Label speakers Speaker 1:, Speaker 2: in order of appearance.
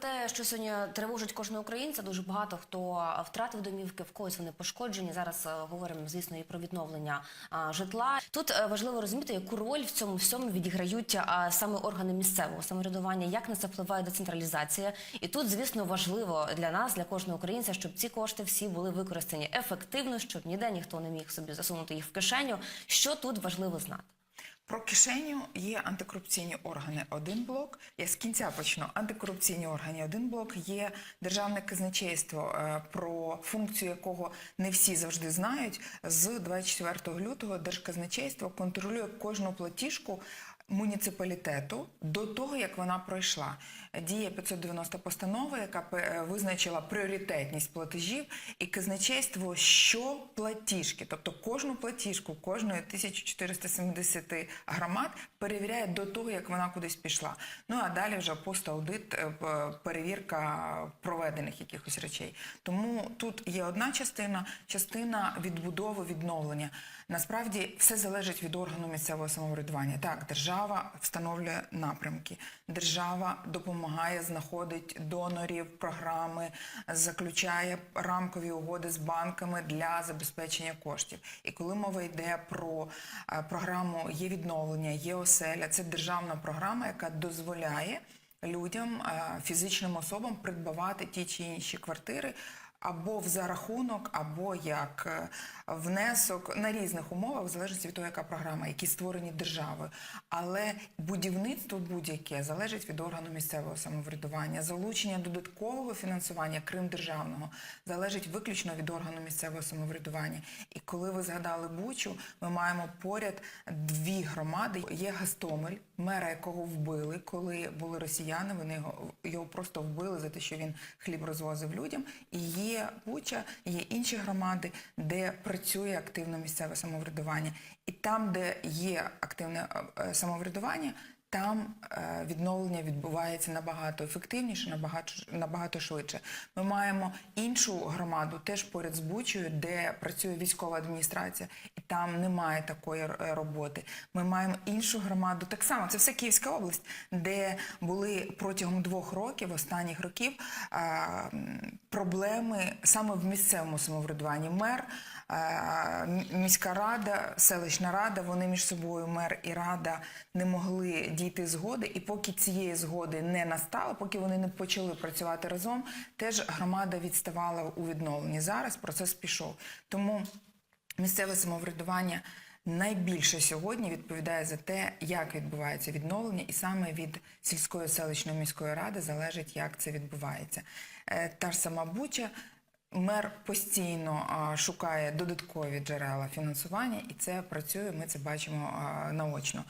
Speaker 1: те, що сьогодні тривожить кожного українця. Дуже багато хто втратив домівки, в когось вони пошкоджені. Зараз е, говоримо, звісно, і про відновлення житла. Тут е, важливо розуміти, яку роль в цьому всьому відіграють саме органи місцевого самоврядування, як на це впливає децентралізація. І тут, звісно, важливо для нас, для кожного українця, щоб ці кошти всі були використані ефективно, щоб ніде ніхто не міг собі засунути їх в кишеню. Що тут важливо знати?
Speaker 2: Про кишеню є антикорупційні органи один блок. Я з кінця почну. Антикорупційні органи один блок є державне казначейство, е, про функцію якого не всі завжди знають. З 24 лютого держказначейство контролює кожну платіжку муніципалітету до того, як вона пройшла. Діє 590 постанова, яка е, визначила пріоритетність платежів і казначейство що платіжки, тобто кожну платіжку кожної 1470 громад перевіряє до того, як вона кудись пішла. Ну а далі вже пост-аудит, е, перевірка проведених якихось речей. Тому тут є одна частина, частина відбудови, відновлення. Насправді все залежить від органу місцевого самоврядування. Так, держава встановлює напрямки, держава допомагає, знаходить донорів, програми, заключає рамкові угоди з банками для забезпечення коштів. І коли мова йде про е, програму є відновлення, є оселя, це державна програма, яка дозволяє людям, е, фізичним особам придбавати ті чи інші квартири або в зарахунок, або як е, внесок на різних умовах, в залежності від того, яка програма, які створені державою. Але будівництво будь-яке залежить від органу місцевого самоврядування. Залучення додаткового фінансування, крім державного, залежить виключно від органу місцевого самоврядування. І коли ви згадали Бучу, ми маємо поряд дві громади. Є Гастомель, мера якого вбили, коли були росіяни. Вони його, його просто вбили за те, що він хліб розвозив людям. І є Буча, є інші громади, де працює активно місцеве самоврядування. І там, де є активне е, е, самоврядування, там е, відновлення відбувається набагато ефективніше, набагато набагато швидше. Ми маємо іншу громаду, теж поряд з Бучею, де працює військова адміністрація, і там немає такої е, роботи. Ми маємо іншу громаду, так само це все Київська область, де були протягом двох років, останніх років, е, проблеми саме в місцевому самоврядуванні. Мер. Міська рада, селищна рада, вони між собою, мер і рада, не могли дійти згоди. І поки цієї згоди не настало, поки вони не почали працювати разом, теж громада відставала у відновленні. Зараз процес пішов. Тому місцеве самоврядування найбільше сьогодні відповідає за те, як відбувається відновлення, і саме від сільської селищної міської ради залежить, як це відбувається. Е, Та ж сама Буча. Мер постійно шукає додаткові джерела фінансування, і це працює. Ми це бачимо наочно.